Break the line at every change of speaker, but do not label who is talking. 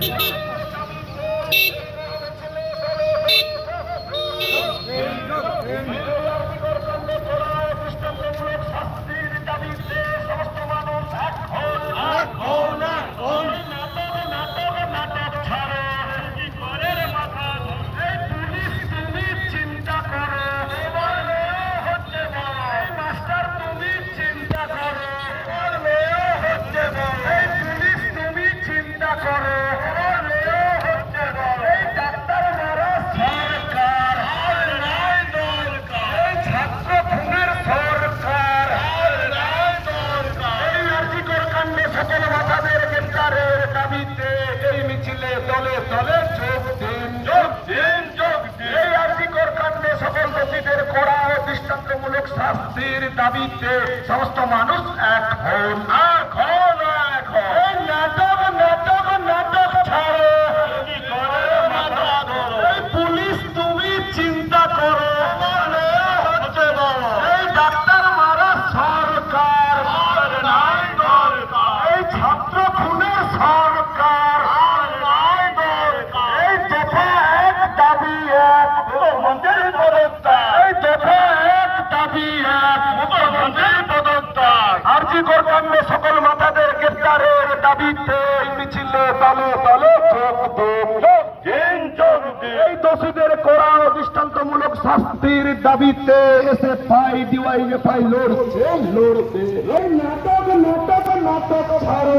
Thank you. দাবিতে এই মিছিলে দলে দলে যোগ দিন যোগ
দিন যোগ দিন।
এই আর্থিকর কাণ্ডে সকল দোষীদের করা ও দৃষ্টান্তমূলক শাস্তির দাবিতে সমস্ত মানুষ এক হয় অন্য সকল মাথাদের গ্রেফতারের দাবিতে মিছিলে এই দোষীদের করা দৃষ্টান্তমূলক শাস্তির দাবিতে এসে পাই ডিওয়াই পাই লড়ছে। লড়ছে। নাটক নাটক নাটক ছাড়ো।